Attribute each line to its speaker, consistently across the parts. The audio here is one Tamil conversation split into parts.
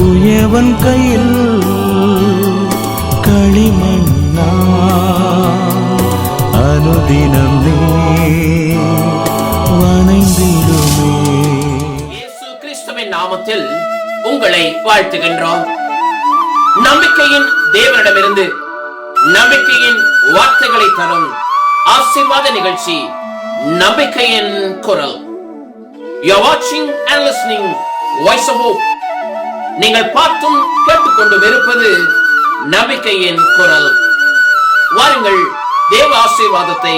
Speaker 1: குயவன் கையில் களிமண்ணா. அனுதினம் நீ வணைந்திடுமே.
Speaker 2: இயேசு கிறிஸ்துவின் நாமத்தில் உங்களை வாழ்த்துகின்றோம். நம்பிக்கையின் தேவனிடமிருந்து நம்பிக்கையின் வார்த்தைகளை தரும் ஆசிர்வாத நிகழ்ச்சி நம்பிக்கையின் குரல். யூ வாட்சிங் and listening Voice of Hope. நீங்கள் பார்த்தும் கேட்டுக்கொண்டும் இருப்பது நம்பிக்கையின் குரல். வாருங்கள் தேவ ஆசீர்வாதத்தை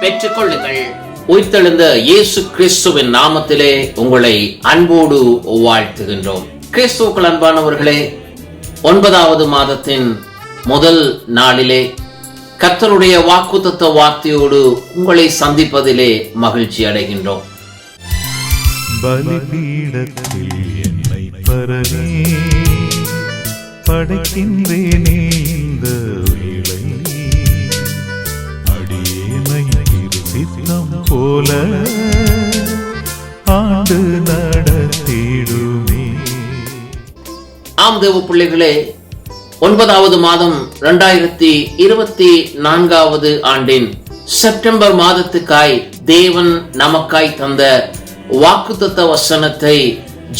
Speaker 2: பெற்றுக் கொள்ளுங்கள் உயிர்த்தெழுந்த இயேசு கிறிஸ்துவின் நாமத்திலே உங்களை அன்போடு வாழ்த்துகின்றோம். கிறிஸ்துவுக்கள் அன்பானவர்களே ஒன்பதாவது மாதத்தின் முதல் நாளிலே கர்த்தருடைய வாக்குத்தத்த வார்த்தையோடு உங்களை சந்திப்பதிலே மகிழ்ச்சி அடைகின்றோம்.
Speaker 1: பலிபீடத்தில் என்னை பரவே படைக்கின்றேனே இந்த உயிரை அடியேனை திரு சித்தம் போல ஆண்டு நடத்திடுமே.
Speaker 2: ஆம் தேவ பிள்ளைகளே ஒன்பதாவது மாதம் இரண்டாயிரத்தி இருபத்தி நான்காவது ஆண்டின் செப்டம்பர் மாதத்துக்காய் தேவன் நமக்காய் தந்த வாக்குத்தத்த வசனத்தை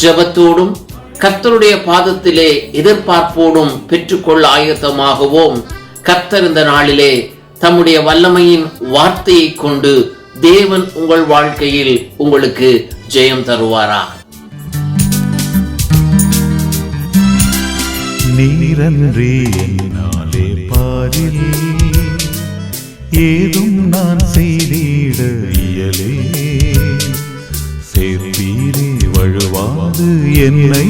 Speaker 2: ஜபத்தோடும் கர்த்தருடைய பாதத்திலே எதிர்பார்ப்போடும் பெற்றுக்கொள்ள ஆயத்தமாகவும். கர்த்தர் இந்த நாளிலே தம்முடைய வல்லமையின் வார்த்தையை கொண்டு தேவன் உங்கள் வாழ்க்கையில் உங்களுக்கு ஜெயம் தருவாரா
Speaker 1: நீரன்றி என்னாலே பாரில் ஏதும் நான் செய்திட இயலே. வாது என்னை.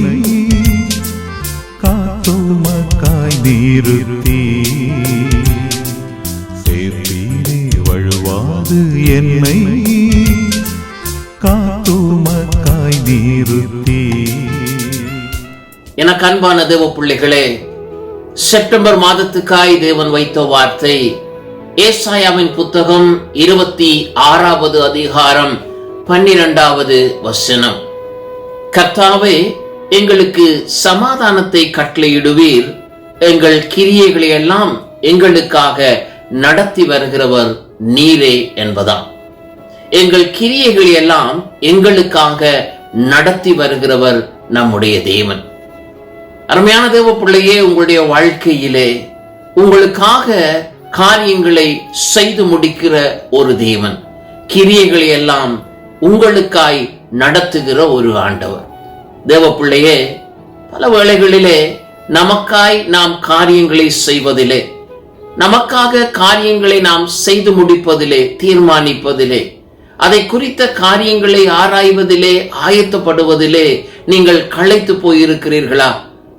Speaker 1: காத்துமக்காய் நிறுத்தி சேர்த்தீரே வழுவாது என்னை. காத்துமக்காய் நிறுத்தி
Speaker 2: எனக்கு அன்பான தேவ பிள்ளைகளே செப்டம்பர் மாதத்துக்காய் தேவன் வைத்த வார்த்தை ஏசாயாவின் புத்தகம் இருபத்தி ஆறாவது அதிகாரம் பன்னிரண்டாவது வசனம். கர்த்தாவே எங்களுக்கு சமாதானத்தை கட்டளையிடுவீர். எங்கள் கிரியைகளை எல்லாம் எங்களுக்காக நடத்தி வருகிறவர் நீரே என்பதாம். எங்கள் கிரியைகளை எல்லாம் எங்களுக்காக நடத்தி வருகிறவர் நம்முடைய தேவன். அருமையான தேவ பிள்ளையே உங்களுடைய வாழ்க்கையிலே உங்களுக்காக காரியங்களை செய்து முடிக்கிற ஒரு தேவன். கிரியைகளை எல்லாம் உங்களுக்காய் நடத்துகிற ஒரு ஆண்டவர். தேவப்பிள்ளையே பல வேளைகளிலே நமக்காய் நாம் காரியங்களை செய்வதிலே நமக்காக காரியங்களை நாம் செய்து முடிப்பதிலே தீர்மானிப்பதிலே அதை குறித்த காரியங்களை ஆராய்வதிலே ஆயத்தப்படுவதிலே நீங்கள் களைத்து போயிருக்கிறீர்களா?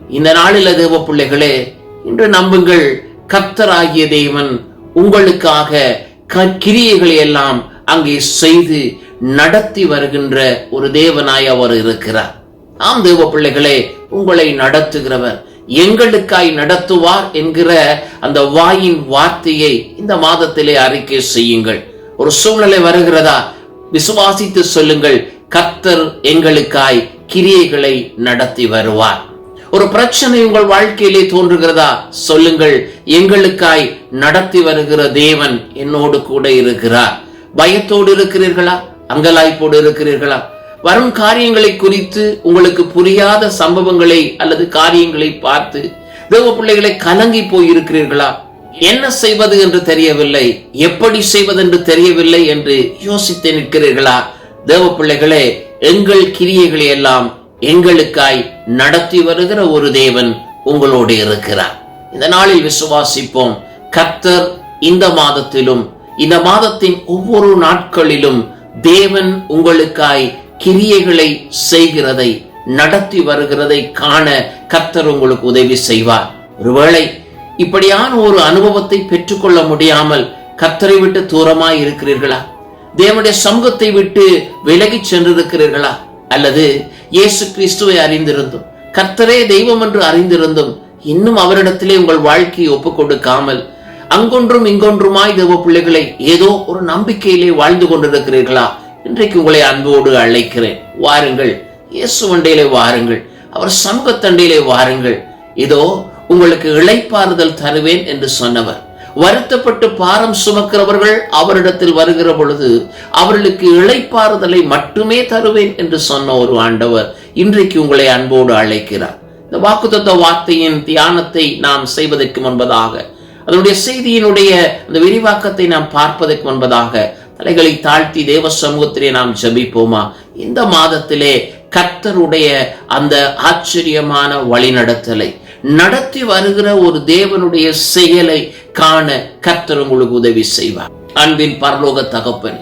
Speaker 2: இந்த நாளில் தேவ பிள்ளைகளே இன்று நம்புங்கள் கர்த்தராகிய தேவன் உங்களுக்காக க- கிரியைகளை எல்லாம் அங்கே செய்து நடத்தி வருகின்ற ஒரு தேவனாய் அவர் இருக்கிறார். ஆம் தேவ பிள்ளைகளே உங்களை நடத்துகிறவர் எங்களுக்காய் நடத்துவார் என்கிற அந்த வாயின் வார்த்தையை இந்த மாதத்திலே அறிக்கை செய்யுங்கள். ஒரு சூழ்நிலை வருகிறதா? விசுவாசித்து சொல்லுங்கள் கத்தர் எங்களுக்காய் கிரியைகளை நடத்தி வருவார். ஒரு பிரச்சனை உங்கள் வாழ்க்கையிலே தோன்றுகிறதா? சொல்லுங்கள் எங்களுக்காய் நடத்தி வருகிற தேவன் என்னோடு கூட இருக்கிறார். பயத்தோடு இருக்கிறீர்களா? அங்கலாய்ப்போடு இருக்கிறீர்களா? வரும் காரியங்களை குறித்து உங்களுக்கு புரியாத சம்பவங்களை அல்லது காரியங்களை பார்த்து தேவ பிள்ளைகளை கலங்கி போயிருக்கிறீர்களா? என்ன செய்வது என்று தெரியவில்லை. எப்படி செய்வது என்று தெரியவில்லை என்று யோசித்து நிற்கிறீர்களா? தேவ பிள்ளைகளே எங்கள் கிரியைகளை எல்லாம் எங்களுக்காய் நடத்தி வருகிற ஒரு தேவன் உங்களோடு இருக்கிறார். இந்த நாளில் விசுவாசிப்போம். கர்த்தர் இந்த மாதத்திலும் இந்த மாதத்தின் ஒவ்வொரு நாட்களிலும் தேவன் உங்களுக்காய் கிரியைகளை செய்கிறதை நடத்தி வருகிறதை காண கர்த்தர் உங்களுக்கு உதவி செய்வார். ஒருவேளை இப்படியான ஒரு அனுபவத்தை பெற்றுக்கொள்ள முடியாமல் கர்த்தரை விட்டு தூரமாய் இருக்கிறீர்களா? தேவனுடைய சமூகத்தை விட்டு விலகி சென்றிருக்கிறீர்களா? அல்லது இயேசு கிறிஸ்துவை அறிந்திருந்தும் கர்த்தரே தெய்வம் என்று அறிந்திருந்தும் இன்னும் அவரிடத்திலே உங்கள் வாழ்க்கையை ஒப்புக் கொடுக்காமல் அங்கொன்றும் இங்கொன்றுமாய் தேவ பிள்ளைகளை ஏதோ ஒரு நம்பிக்கையிலே வாழ்ந்து கொண்டிருக்கிறீர்களா? இன்றைக்கு உங்களை அன்போடு அழைக்கிறேன். வாருங்கள். இயேசு வண்டையிலே வாருங்கள். அவர் சமூகத்தண்டையிலே வாருங்கள். இதோ உங்களுக்கு இழைப்பாறுதல் தருவேன் என்று சொன்னவர். வருத்தப்பட்டு பாரம் சுமக்கிறவர்கள் அவரிடத்தில் வருகிற பொழுது அவர்களுக்கு இழைப்பாறுதலை மட்டுமே தருவேன் என்று சொன்ன ஒரு ஆண்டவர் இன்றைக்கு உங்களை அன்போடு அழைக்கிறார். இந்த வாக்குத்தத்த வார்த்தையின் தியானத்தை நாம் செய்வதற்கு முன்பதாக அதனுடைய செய்தியினுடைய அந்த விரிவாக்கத்தை நாம் பார்ப்பதற்கு முன்பதாக தலைகளை தாழ்த்தி தேவ சமூகத்திலே நாம் ஜபிப்போமா? இந்த மாதத்திலே கர்த்தருடைய அந்த ஆச்சரியமான வழிநடத்தலை நடத்தி வருகிற ஒரு தேவனுடைய செயலை காண கர்த்தர் உங்களுக்கு உதவி செய்வார். அன்பின் பரலோக தகப்பன்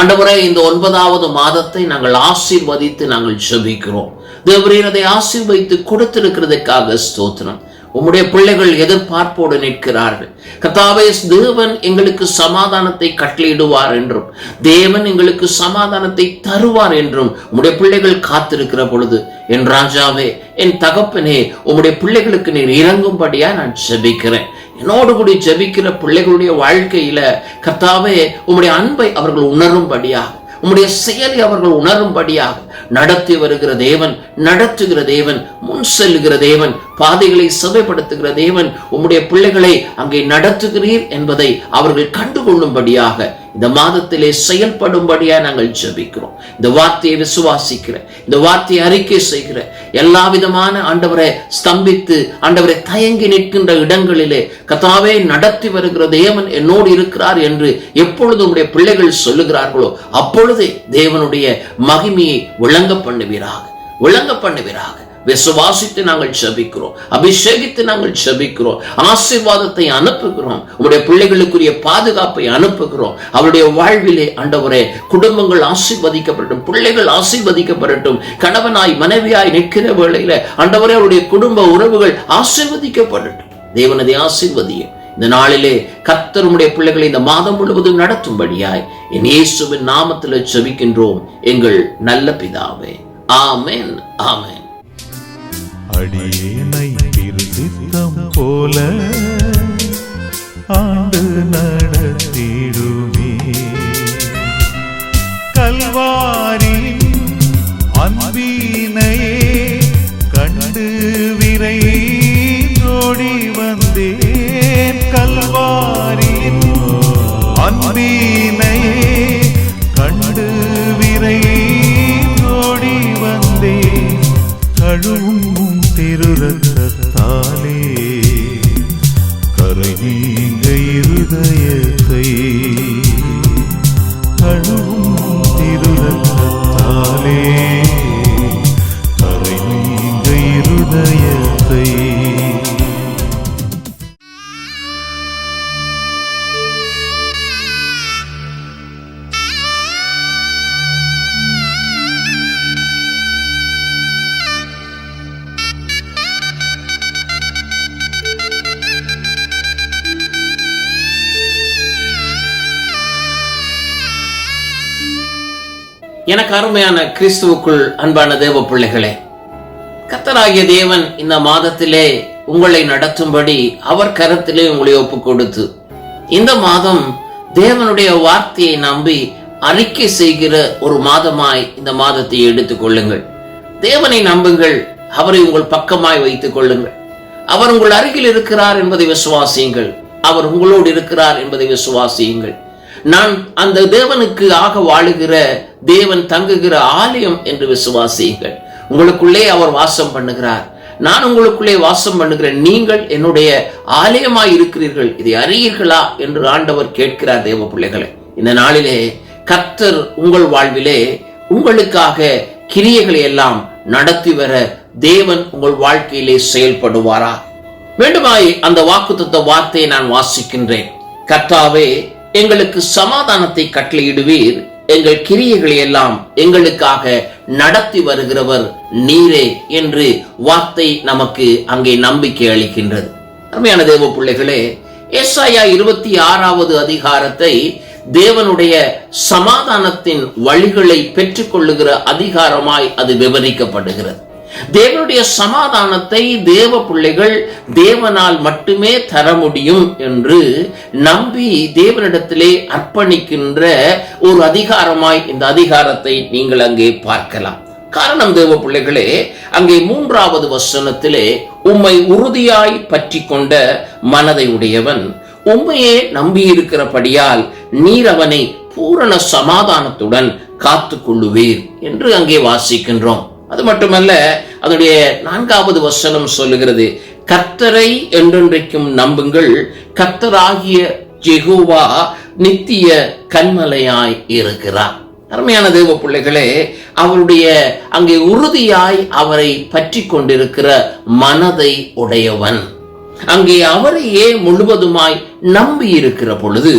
Speaker 2: ஆண்டவரே இந்த ஒன்பதாவது மாதத்தை நாங்கள் ஆசீர்வதித்து நாங்கள் ஜபிக்கிறோம். தேவரீர் அதை ஆசீர்வதித்து கொடுத்திருக்கிறதுக்காக ஸ்தோத்திரம். உம்முடைய பிள்ளைகள் எதிர்பார்ப்போடு நிற்கிறார்கள். கத்தாவே தேவன் எங்களுக்கு சமாதானத்தை கட்டளையிடுவார் என்றும் தேவன் எங்களுக்கு சமாதானத்தை தருவார் என்றும் உம்முடைய பிள்ளைகள் காத்திருக்கிற பொழுது என் ராஜாவே என் தகப்பனே உம்முடைய பிள்ளைகளுக்கு நீர் இறங்கும்படியா நான் ஜெபிக்கிறேன். என்னோடு கூடி ஜெபிக்கிற பிள்ளைகளுடைய வாழ்க்கையில கர்த்தாவே உம்முடைய அன்பை அவர்கள் உணரும்படியாக உம்முடைய செயலை அவர்கள் உணரும்படியாக நடத்தி வருகிற தேவன் நடத்துகிற தேவன் முன் செல்லுகிற தேவன் பாதைகளை செவைப்படுத்துகிற தேவன் உம்முடைய பிள்ளைகளை அங்கே நடத்துகிறீர் என்பதை அவர்கள் கண்டுகொள்ளும்படியாக இந்த மாதத்திலே செயல்படும்படியா நாங்கள் ஜெபிக்கிறோம். இந்த வார்த்தையை விசுவாசிக்கிற இந்த வார்த்தையை அறிக்கை செய்கிற எல்லா விதமான ஆண்டவரை ஸ்தம்பித்து ஆண்டவரை தயங்கி நிற்கின்ற இடங்களிலே கதாவே நடத்தி வருகிற தேவன் என்னோடு இருக்கிறார் என்று எப்பொழுது உடைய பிள்ளைகள் சொல்லுகிறார்களோ அப்பொழுதே தேவனுடைய மகிமையை விளங்க பண்ணுவீராக விளங்க பண்ணுவீராக. விசுவாசித்து நாங்கள் ஜபிக்கிறோம். அபிஷேகித்து நாங்கள் ஜபிக்கிறோம். ஆசீர்வாதத்தை அனுப்புகிறோம். உங்களுடைய பிள்ளைகளுக்குரிய பாதுகாப்பை அனுப்புகிறோம். அவருடைய வாழ்விலே ஆண்டவரே குடும்பங்கள் ஆசீர்வதிக்கப்படட்டும் பிள்ளைகள் ஆசீர்வதிக்கப்படட்டும் கணவனாய் மனைவியாய் நிற்கிற வேளையில ஆண்டவரே அவருடைய குடும்ப உறவுகள் ஆசீர்வதிக்கப்படட்டும். தேவனதை ஆசீர்வதியும் இந்த நாளிலே கத்தருடைய பிள்ளைகளை இந்த மாதம் முழுவதும் நடத்தும்படியாய் என் இயேசுவின் நாமத்தில் ஜெபிக்கின்றோம். எங்கள் நல்ல பிதாவே. ஆமேன். ஆமேன்.
Speaker 1: அடியேனை திருசித்தம் போல ஆண்டு நடத்திடுமே. கல்வாரி அன்பினையே கண்டு விரை ஓடி வந்தேன். கல்வாரின் அன்பினையே கண்டு விரை ஓடி வந்தேன். கழுவும்
Speaker 2: எனக்கு அருமையான கிறிஸ்துவுக்குள் அன்பான தேவ பிள்ளைகளே கத்தராகிய தேவன் இந்த மாதத்திலே உங்களை நடத்தும்படி அவர் கரத்திலே உங்களை ஒப்பு கொடுத்து இந்த மாதம் தேவனுடைய வார்த்தையை நம்பி அறிக்கை செய்கிற ஒரு மாதமாய் இந்த மாதத்தை எடுத்துக் கொள்ளுங்கள். தேவனை நம்புங்கள் அவரை உங்கள் பக்கமாய் வைத்துக் கொள்ளுங்கள். அவர் உங்கள் அருகில் இருக்கிறார் என்பதை விசுவாசியுங்கள். அவர் உங்களோடு இருக்கிறார் என்பதை விசுவாசியுங்கள். நான் அந்த தேவனுக்கு ஆக வாழுகிற தேவன் தங்குகிற ஆலயம் என்று விசுவாசியுங்கள். உங்களுக்குள்ளே அவர் வாசம் பண்ணுகிறார். நான் உங்களுக்குள்ளே வாசம் பண்ணுகிறேன் நீங்கள் என்னுடைய ஆலயமாய் இருக்கிறீர்கள். இதை அறியீர்களா என்று ஆண்டவர் கேட்கிறார் தேவ பிள்ளைகளை இந்த நாளிலே கர்த்தர் உங்கள் வாழ்விலே உங்களுக்காக கிரியைகளை எல்லாம் நடத்தி வர தேவன் உங்கள் வாழ்க்கையிலே செயல்படுவாரா? வேண்டுமாய் அந்த வாக்குத்த வார்த்தையை நான் வாசிக்கின்றேன். கர்த்தாவே எங்களுக்கு சமாதானத்தை கட்டளையிடுவீர். எங்கள் கிரியைகளை எல்லாம் எங்களுக்காக நடத்தி வருகிறவர் நீரே என்று வார்த்தை நமக்கு அங்கே நம்பிக்கை அளிக்கின்றது. அருமையான தேவ பிள்ளைகளே ஏசாயா இருபத்தி ஆறாவது அதிகாரத்தை தேவனுடைய சமாதானத்தின் வழிகளை பெற்றுக்கொள்ளுகிற அதிகாரமாய் அது விவரிக்கப்படுகிறது. தேவனுடைய சமாதானத்தை தேவ பிள்ளைகள் தேவனால் மட்டுமே தர முடியும் என்று நம்பி தேவனிடத்திலே அர்ப்பணிக்கின்ற ஒரு அதிகாரமாய் இந்த அதிகாரத்தை நீங்கள் அங்கே பார்க்கலாம். காரணம் தேவ பிள்ளைகளே அங்கே மூன்றாவது வசனத்திலே உம்மை உறுதியாய் பற்றி கொண்ட மனதை உடையவன் உண்மையே நம்பியிருக்கிறபடியால் நீர் அவனை பூரண சமாதானத்துடன் காத்து கொள்ளுவீர் என்று அங்கே வாசிக்கின்றோம். அது மட்டுமல்ல அதனுடைய நான்காவது வசனம் சொல்லுகிறது கர்த்தரை என்றென்றைக்கும் நம்புங்கள் கத்தராகிய ஜெகோவா நித்திய கண்மலையாய் இருக்கிறார். அருமையான தேவ பிள்ளைகளே அவருடைய அங்கே உறுதியாய் அவரை பற்றி கொண்டிருக்கிற மனதை உடையவன். அங்கே அவரையே முழுவதுமாய் நம்பி இருக்கிற பொழுது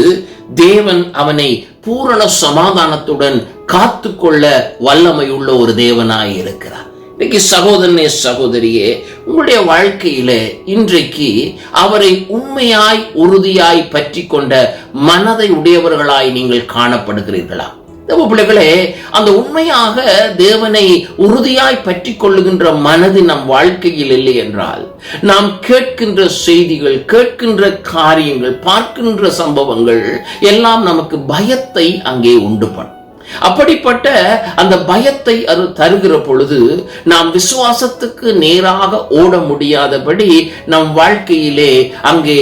Speaker 2: தேவன் அவனை பூரண சமாதானத்துடன் காத்து கொள்ள வல்லமையுள்ள ஒரு தேவனாய் இருக்கிறார். இன்னைக்கு சகோதரனே சகோதரியே உங்களுடைய வாழ்க்கையில இன்றைக்கு அவரை உண்மையாய் உறுதியாய் பற்றி கொண்ட மனதை உடையவர்களாய் நீங்கள் காணப்படுகிறீர்களா? பிள்ளைகளே அந்த உண்மையாக தேவனை உறுதியாய் பற்றி கொள்ளுகின்ற மனது நம் வாழ்க்கையில் இல்லை என்றால் நாம் கேட்கின்ற செய்திகள் கேட்கின்ற காரியங்கள் பார்க்கின்ற சம்பவங்கள் எல்லாம் நமக்கு பயத்தை அங்கே உண்டு பண்ணும். அப்படிப்பட்ட அந்த பயத்தை அது தருகிற பொழுது நாம் விசுவாசத்துக்கு நேராக ஓட முடியாதபடி நம் வாழ்க்கையிலே அங்கே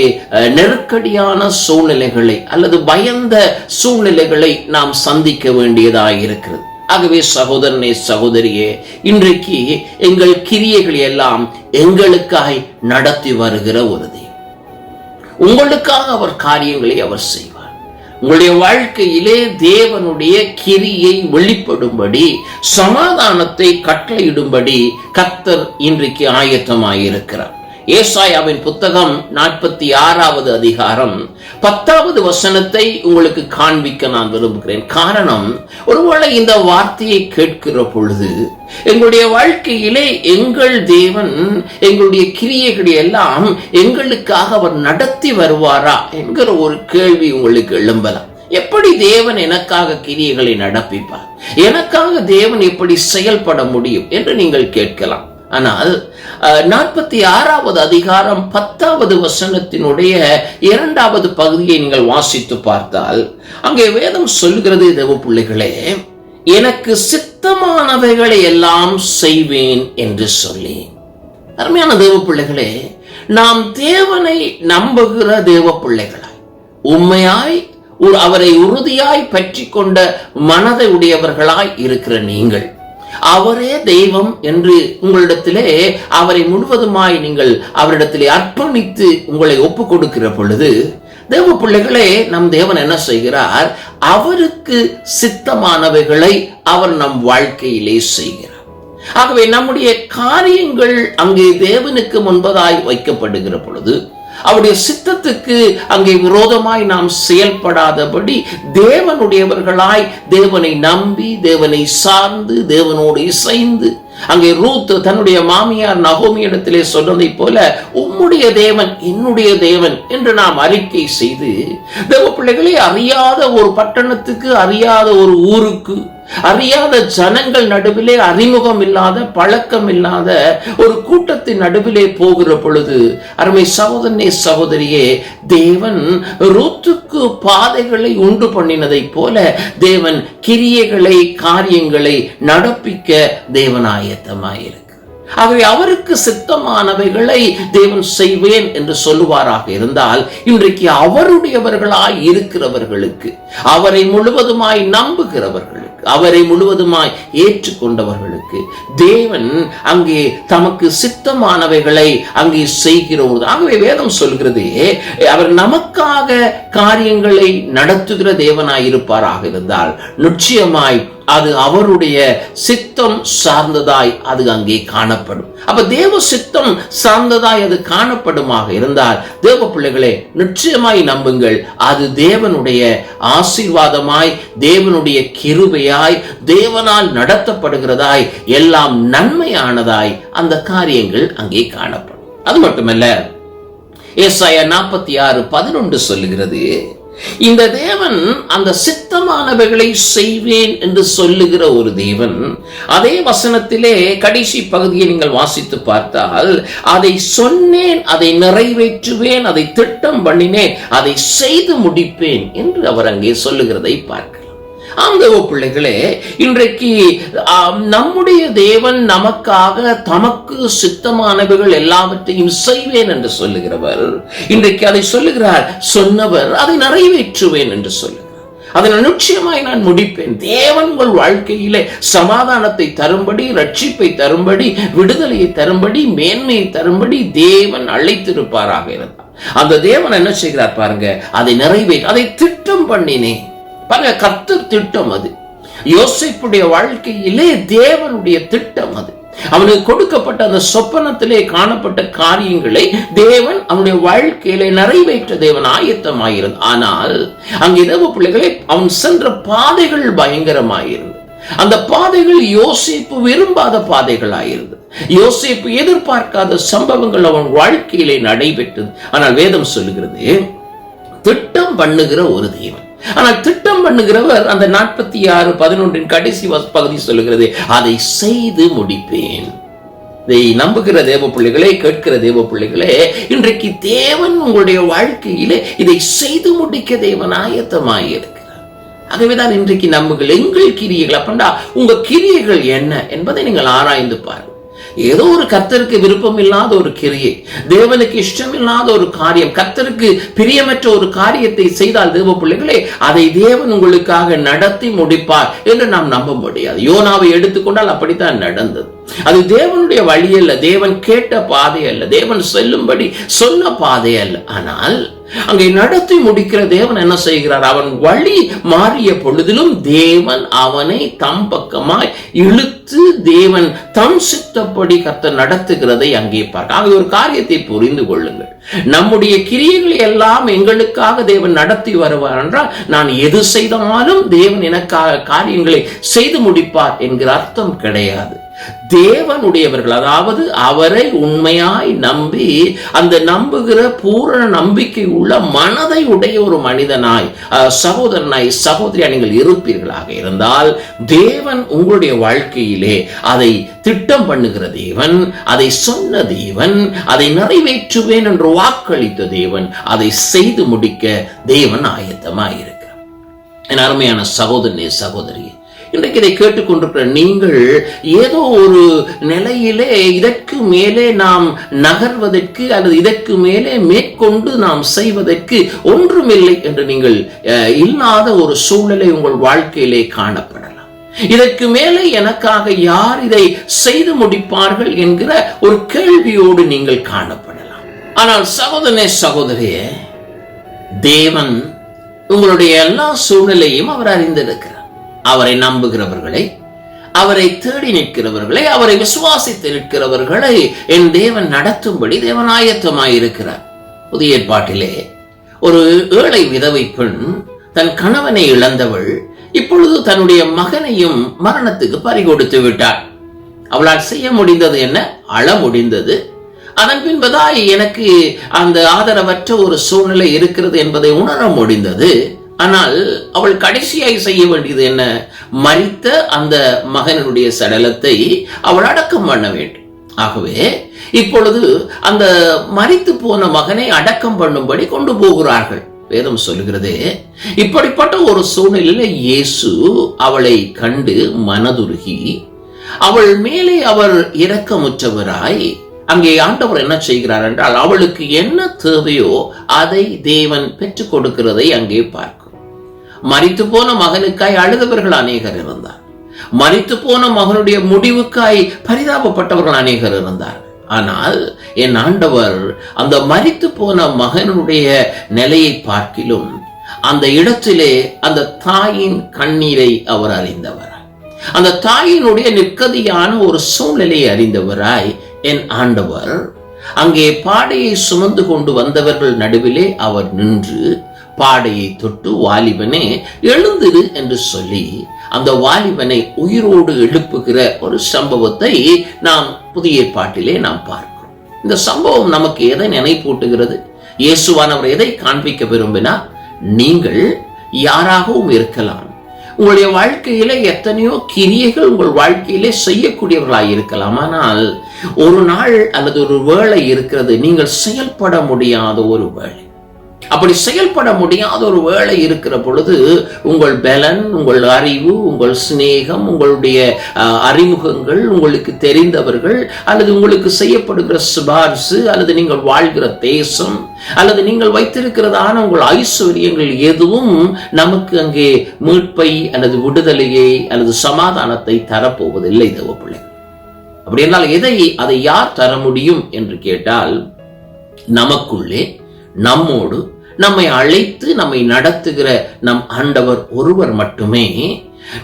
Speaker 2: நெருக்கடியான சூழ்நிலைகளை அல்லது பயந்த சூழ்நிலைகளை நாம் சந்திக்க வேண்டியதாக இருக்கிறது ஆகவே சகோதரனே சகோதரியே இன்றைக்கு எங்கள் கிரியைகள் எல்லாம் எங்களுக்காய் நடத்தி வருகிற ஒரு உங்களுக்காக அவர் காரியங்களை அவர் செய்யும் உங்களுடைய வாழ்க்கையிலே தேவனுடைய கிரியை வெளிப்படும்படி சமாதானத்தை கட்டளையிடும்படி கத்தர் இன்றைக்கு ஆயத்தமாயிருக்கிறார். ஏசாயாவின் புத்தகம் நாற்பத்தி ஆறாவது அதிகாரம் பத்தாவது வசனத்தை உங்களுக்கு காண்பிக்க நான் விரும்புகிறேன். காரணம் ஒருவேளை இந்த வார்த்தையை கேட்கிற பொழுது எங்களுடைய வாழ்க்கையிலே எங்கள் தேவன் எங்களுடைய கிரியைகளை எல்லாம் எங்களுக்காக அவர் நடத்தி வருவாரா என்கிற ஒரு கேள்வி உங்களுக்கு எழும்பலாம். எப்படி தேவன் எனக்காக கிரியைகளை நடப்பிப்பார்? எனக்காக தேவன் எப்படி செயல்பட முடியும் என்று நீங்கள் கேட்கலாம். ஆனால் நாற்பத்தி ஆறாவது அதிகாரம் பத்தாவது வசனத்தினுடைய இரண்டாவது பகுதியை நீங்கள் வாசித்து பார்த்தால் அங்கே வேதம் சொல்கிறது தேவ பிள்ளைகளே எனக்கு சித்தமானவைகளை எல்லாம் செய்வேன் என்று சொல்லி. அருமையான தேவ பிள்ளைகளே நாம் தேவனை நம்புகிற தேவ பிள்ளைகளாய் உண்மையாய் அவரை உறுதியாய் பற்றி கொண்ட மனதை உடையவர்களாய் இருக்கிற நீங்கள் அவரே தெய்வம் என்று உங்களிடத்திலே அவரை முழுவதுமாய் நீங்கள் அவரிடத்திலே அர்ப்பணித்து உங்களை ஒப்பு கொடுக்கிற பொழுது தேவ பிள்ளைகளே நம் தேவன் என்ன செய்கிறார்? அவருக்கு சித்தமானவைகளை அவர் நம் வாழ்க்கையிலே செய்கிறார். ஆகவே நம்முடைய காரியங்கள் அங்கே தேவனுக்கு முன்பதாய் வைக்கப்படுகிற பொழுது அவருடைய சித்தத்துக்கு அங்கே விரோதமாய் நாம் செயல்படாதபடி தேவனுடையவர்களாய் தேவனை நம்பி தேவனை சார்ந்து தேவனோடு இசைந்து அங்கே ரூத் தன்னுடைய மாமியார் நகோமி இடத்திலே சொன்னதை போல உம்முடைய தேவன் என்னுடைய தேவன் என்று நாம் அறிக்கை செய்து தேவ பிள்ளைகளே அறியாத ஒரு பட்டணத்துக்கு அறியாத ஒரு ஊருக்கு அறியாத ஜனங்கள் நடுவிலே அறிமுகம் இல்லாத பழக்கம் இல்லாத ஒரு கூட்டத்தின் நடுவிலே போகிற பொழுது அருமை சகோதரனே சகோதரியே தேவன் ரூத்துக்கு பாதைகளை உண்டு பண்ணினதை போல தேவன் கிரியைகளை காரியங்களை நடப்பிக்க தேவன் ஆயத்தமாயிருக்கு ஆகவே அவருக்கு சித்தமானவைகளை தேவன் செய்வேன் என்று சொல்லுவாராக இருந்தால் இன்றைக்கு அவருடையவர்களாய் இருக்கிறவர்களுக்கு அவரை முழுவதுமாய் நம்புகிறவர்களுக்கு அவரை முழுவதுமாய் ஏற்றுக்கொண்டவர்களுக்கு தேவன் அங்கே தமக்கு சித்தமானவைகளை அங்கே செய்கிறோம் ஆகவே வேதம் சொல்கிறது அவர் நமக்காக காரியங்களை நடத்துகிற தேவனாய் இருப்பாராக இருந்தால் நிச்சயமாய் அது அவருடைய சித்தம் சார்ந்ததாய் அது அங்கே காணப்படும். அப்ப தேவ சித்தம் சார்ந்ததாய் அது காணப்படுமாக இருந்தால் தேவ பிள்ளைகளே நிச்சயமாய் நம்புங்கள் அது தேவனுடைய ஆசீர்வாதமாய் தேவனுடைய கிருபையாய் தேவனால் நடத்தப்படுகிறதாய் எல்லாம் நன்மையானதாய் அந்த காரியங்கள் அங்கே காணப்படும். அது மட்டுமல்ல ஏசாய நாற்பத்தி ஆறு பதினொன்று சொல்லுகிறது இந்த தேவன் அந்த சித்தமானவைகளை செய்வேன் என்று சொல்லுகிற ஒரு தேவன் அதே வசனத்திலே கடைசி பகுதியை நீங்கள் வாசித்து பார்த்தால் அதை சொன்னேன் அதை நிறைவேற்றுவேன் அதை திட்டம் பண்ணினேன் அதை செய்து முடிப்பேன் என்று அவர் அங்கே சொல்லுகிறதை பார்க்க அந்த பிள்ளைகளே இன்றைக்கு நம்முடைய தேவன் நமக்காக தமக்கு சித்தமானவைகள் எல்லாவற்றையும் செய்வேன் என்று சொல்லுகிறவர். இன்றைக்கு அதை சொல்லுகிறார் சொன்னவர் அதை நிறைவேற்றுவேன் என்று சொல்லுகிறார். அதன் நிச்சயமாய் நான் முடிப்பேன். தேவன் உங்கள் வாழ்க்கையிலே சமாதானத்தை தரும்படி ரட்சிப்பை தரும்படி விடுதலையை தரும்படி மேன்மையை தரும்படி தேவன் அழைத்திருப்பாராக இருந்தார். அந்த தேவன் என்ன செய்கிறார் பாருங்க அதை நிறைவேற்ற அதை திட்டம் பண்ணினேன். பாருங்க கத்து திட்டம் அது. யோசிப்புடைய வாழ்க்கையிலே தேவனுடைய திட்டம் அது. அவனுக்கு கொடுக்கப்பட்ட அந்த சொப்பனத்திலே காணப்பட்ட காரியங்களை தேவன் அவனுடைய வாழ்க்கையிலே நிறைவேற்ற தேவன் ஆயத்தமாயிருந்த. ஆனால் அங்கு இரவு பிள்ளைகளை அவன் சென்ற பாதைகள் பயங்கரமாயிருந்தது அந்த பாதைகள் யோசிப்பு விரும்பாத பாதைகளாயிருந்தது யோசிப்பு எதிர்பார்க்காத சம்பவங்கள் அவன் வாழ்க்கையிலே நடைபெற்றது. ஆனால் வேதம் சொல்லுகிறது திட்டம் பண்ணுகிற ஒரு தெய்வம் ஆனால் திட்டம் பண்ணுகிறவர் அந்த நாற்பத்தி ஆறு பதினொன்றின் கடைசி பகுதி சொல்லுகிறது அதை செய்து முடிப்பேன். இதை நம்புகிற தேவ பிள்ளைகளே கேட்கிற தேவ பிள்ளைகளே இன்றைக்கு தேவன் உங்களுடைய வாழ்க்கையிலே இதை செய்து முடிக்க தேவன் ஆயத்தமாயிருக்கு ஆகவேதான் இன்றைக்கு நம்புகள் எங்கள் கிரியைகள் அப்படின்னா உங்க கிரியைகள் என்ன என்பதை நீங்கள் ஆராய்ந்து பாருங்கள். ஏதோ ஒரு கர்த்தருக்கு விருப்பம் இல்லாத ஒரு கிரியை தேவனுக்கு இஷ்டம் இல்லாத ஒரு காரியம் கர்த்தருக்கு பிரியமற்ற ஒரு காரியத்தை செய்தால் தேவ பிள்ளைகளே அதை தேவன் உங்களுக்காக நடத்தி முடிப்பார் என்று நாம் நம்ப முடியாது. யோனாவை எடுத்துக்கொண்டால் அப்படித்தான் நடந்தது. அது தேவனுடைய வழி அல்ல தேவன் கேட்ட பாதை அல்ல தேவன் செல்லும்படி சொன்ன பாதை அல்ல. ஆனால் அங்கே நடத்தி முடிக்கிற தேவன் என்ன செய்கிறார்? அவன் வழி மாறிய பொழுதிலும் தேவன் அவனை தம் பக்கமாய் இழுத்து தேவன் தம் சித்தப்படி கத்த நடத்துகிறதை அங்கே பார்க்க. ஆக ஒரு காரியத்தை புரிந்து கொள்ளுங்கள். நம்முடைய கிரியைகள் எல்லாம் எங்களுக்காக தேவன் நடத்தி வருவார் என்றால் நான் எது செய்தாலும் தேவன் எனக்காக காரியங்களை செய்து முடிப்பார் என்கிற அர்த்தம் கிடையாது. தேவனுடையவர்கள் அதாவது அவரை உண்மையாய் நம்பி அந்த நம்புகிற பூரண நம்பிக்கை உள்ள மனதை உடைய ஒரு மனிதனாய் சகோதரனாய் சகோதரியா நீங்கள் இருப்பீர்களாக இருந்தால் தேவன் உங்களுடைய வாழ்க்கையிலே அதை திட்டம் பண்ணுகிற தேவன் அதை சொன்ன தேவன் அதை நிறைவேற்றுவேன் என்று வாக்களித்த தேவன் அதை செய்து முடிக்க தேவன் ஆயத்தமாயிருக்கிறார். என் அருமையான சகோதரனே சகோதரியே இன்றைக்கு இதை கேட்டுக்கொண்டிருக்கிற நீங்கள் ஏதோ ஒரு நிலையிலே இதற்கு மேலே நாம் நகர்வதற்கு அல்லது இதற்கு மேலே மேற்கொண்டு நாம் செய்வதற்கு ஒன்றுமில்லை என்று நீங்கள் இல்லாத ஒரு சூழ்நிலை உங்கள் வாழ்க்கையிலே காணப்படலாம். இதற்கு மேலே எனக்காக யார் இதை செய்து முடிப்பார்கள் என்கிற ஒரு கேள்வியோடு நீங்கள் காணப்படலாம். ஆனால் சகோதரனே சகோதரியே தேவன் உங்களுடைய எல்லா சூழ்நிலையும் அவர் அறிந்திருக்கிறார். அவரை நம்புகிறவர்களை அவரை தேடி நிற்கிறவர்களை அவரை விசுவாசித்து நிற்கிறவர்களை என் தேவன் நடத்தும்படி தேவன் ஆயத்தமாயிருக்கிறார் புதிய ஏற்பாட்டிலே ஒரு ஏழை விதவை பெண் தன் கணவனை இழந்தவள் இப்பொழுது தன்னுடைய மகனையும் மரணத்துக்கு பறிகொடுத்து விட்டாள். அவளால் செய்ய முடிந்தது என்ன? அழ முடிந்தது. அதன் பின்பதாய் எனக்கு அந்த ஆதரவற்ற ஒரு சூழ்நிலை இருக்கிறது என்பதை உணர முடிந்தது. ஆனால் அவள் கடைசியாய் செய்ய வேண்டியது என்ன? மறித்த அந்த மகனுடைய சடலத்தை அவள் அடக்கம் பண்ண வேண்டும். ஆகவே இப்பொழுது அந்த மறித்து போன மகனை அடக்கம் பண்ணும்படி கொண்டு போகிறார்கள். வேதம் சொல்லுகிறது இப்படிப்பட்ட ஒரு சூழ்நிலையில இயேசு அவளை கண்டு மனதுருகி அவள் மேலே அவர் இரக்கமுற்றவராய் அங்கே ஆண்டவர் என்ன செய்கிறார் என்றால் அவளுக்கு என்ன தேவையோ அதை தேவன் பெற்றுக் கொடுக்கிறதை அங்கே பார்க்கும். மறித்து போன மகனுக்காய் அழுதவர்கள் அநேகர் இருந்தார். மறித்து போன மகனுடைய முடிவுக்காய் பரிதாபப்பட்டவர்கள் அநேகர் இருந்தார். ஆனால் என் ஆண்டவர் அந்த மறித்து போன மகனுடைய நிலையை பார்க்கிலும் அந்த இடத்திலே அந்த தாயின் கண்ணீரை அவர் அறிந்தவர். அந்த தாயினுடைய நிற்கதியான ஒரு சூழ்நிலையை அறிந்தவராய் என் ஆண்டவர் அங்கே பாடையை சுமந்து கொண்டு வந்தவர்கள் நடுவிலே அவர் நின்று பாடையை தொட்டு வாலிபனே எழுந்திரு என்று சொல்லி அந்த வாலிபனை உயிரோடு எழுப்புகிற ஒரு சம்பவத்தை நாம் புதிய பாட்டிலே நாம் பார்க்கிறோம். இந்த சம்பவம் நமக்கு எதை நினைப்பூட்டுகிறது? இயேசுவானவர் எதை காண்பிக்க விரும்பினா நீங்கள் யாராகவும் இருக்கலாம். உங்களுடைய வாழ்க்கையில எத்தனையோ கிரியைகள் உங்கள் வாழ்க்கையிலே செய்யக்கூடியவர்களாய் இருக்கலாம். ஆனால் ஒரு நாள் அல்லது ஒரு வேலை இருக்கிறது நீங்கள் செயல்பட முடியாத ஒரு வேலை அப்படி செயல்பட முடியாத ஒரு வேலை இருக்கிற பொழுது உங்கள் பலன் உங்கள் அறிவு உங்கள் சிநேகம் உங்களுடைய அறிமுகங்கள் உங்களுக்கு தெரிந்தவர்கள் அல்லது உங்களுக்கு செய்யப்படுகிற சிபாரிசு அல்லது நீங்கள் வாழ்கிற தேசம் அல்லது நீங்கள் வைத்திருக்கிறதான உங்கள் ஐஸ்வர்யங்கள் எதுவும் நமக்கு அங்கே மீட்பை அல்லது விடுதலையை அல்லது சமாதானத்தை தரப்போவதில்லை தேவப்பிள்ளை அப்படி என்றால் எதை அதை யார் தர முடியும் என்று கேட்டால் நமக்குள்ளே நம்மோடு நம்மை அழைத்து நம்மை நடத்துகிற நம் ஆண்டவர் ஒருவர் மட்டுமே.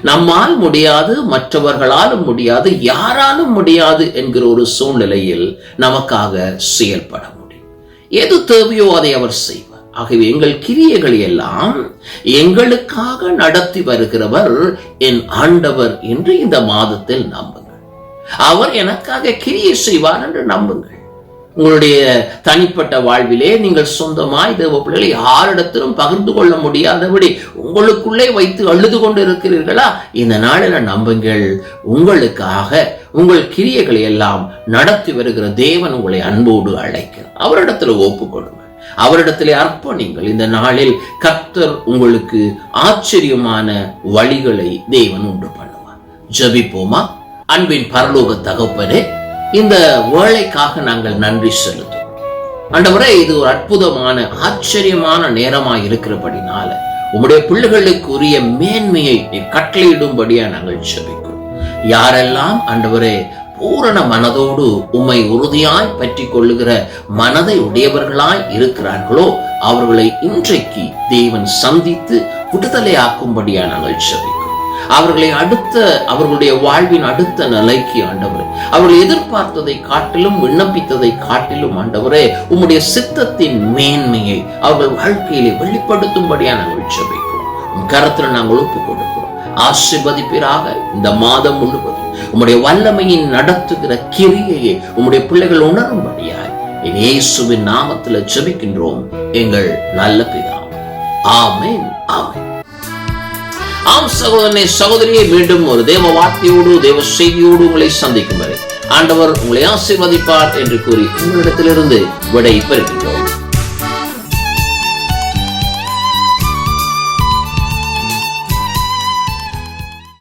Speaker 2: நம்மால் முடியாது மற்றவர்களாலும் முடியாது யாராலும் முடியாது என்கிற ஒரு சூழ்நிலையில் நமக்காக செயல்பட முடியும். எது தேவையோ அதை அவர் செய்வார். ஆகவே எங்கள் கிரியைகளை எல்லாம் எங்களுக்காக நடத்தி வருகிறவர் என் ஆண்டவர் என்று இந்த மாதத்தில் நம்புங்கள். அவர் எனக்காக கிரியை செய்வார் என்று நம்புங்கள். உங்களுடைய தனிப்பட்ட வாழ்விலே நீங்கள் சொந்தமாய் தேவ பிள்ளைகளை யாரிடத்திலும் பகிர்ந்து கொள்ள முடியாதபடி உங்களுக்குள்ளே வைத்து அழுது கொண்டு இருக்கிறீர்களா இந்த நாளில் நம்புங்கள் உங்களுக்காக உங்கள் கிரியைகளை எல்லாம் நடத்தி வருகிற தேவன் உங்களை அன்போடு அழைக்கிறார். அவரிடத்துல ஒப்பு கொடுங்க அவரிடத்திலே அர்ப்பணிங்கள். இந்த நாளில் கர்த்தர் உங்களுக்கு ஆச்சரியமான வழிகளை தேவன் உண்டு பண்ணுவார். ஜபிப்போமா? அன்பின் பரலோக தகப்பனே இந்த வேலைக்காக நாங்கள் நன்றி செலுத்தும் ஆண்டவரே இது ஒரு அற்புதமான ஆச்சரியமான நேரமா இருக்கிறபடினால உம்முடைய பிள்ளைகளுக்கு உரிய மேன்மையை நீர் கட்டளையிடும்படியா நாங்கள் ஜெபிக்கிறோம். யாரெல்லாம் ஆண்டவரே பூரண மனதோடு உம்மை உறுதியாய் பற்றி கொள்ளுகிற மனதை உடையவர்களாய் இருக்கிறார்களோ அவர்களை இன்றைக்கு தேவன் சந்தித்து விடுதலையாக்கும்படியா நாங்கள் ஜெபிக்கிறோம். அவர்களை அடுத்த அவர்களுடைய வாழ்வின் அடுத்த நிலைக்கு ஆண்டவரே. அவர்கள் எதிர்பார்த்ததை காட்டிலும் விண்ணப்பித்ததை காட்டிலும் ஆண்டவரே உம்முடைய சித்தத்தின் மேன்மையை அவர்கள் வாழ்க்கையிலே வெளிப்படுத்தும்படியா நாங்கள் ஜெபிக்கிறோம். கரத்தில் நாங்கள் ஒப்பு கொடுக்கிறோம். ஆசிர்வதிப்பீராக இந்த மாதம் முழுவதும். உம்முடைய வல்லமையின் நடத்துகிற கிரியையை உம்முடைய பிள்ளைகள் உணரும்படியாய் இயேசுவின் நாமத்தில் ஜெபிக்கின்றோம். எங்கள் நல்ல பிதா. ஆமேன் ஆமேன். ஆம் சகோதரனே சகோதரியை மீண்டும் ஒரு தேவ வார்த்தையோடு தேவ செய்தியோடு உங்களை சந்திக்கும் வரை ஆண்டவர் உங்களை ஆசீர்வதிப்பார் என்று கூறி உங்களிடத்திலிருந்து விடை பெறுகின்றோம்.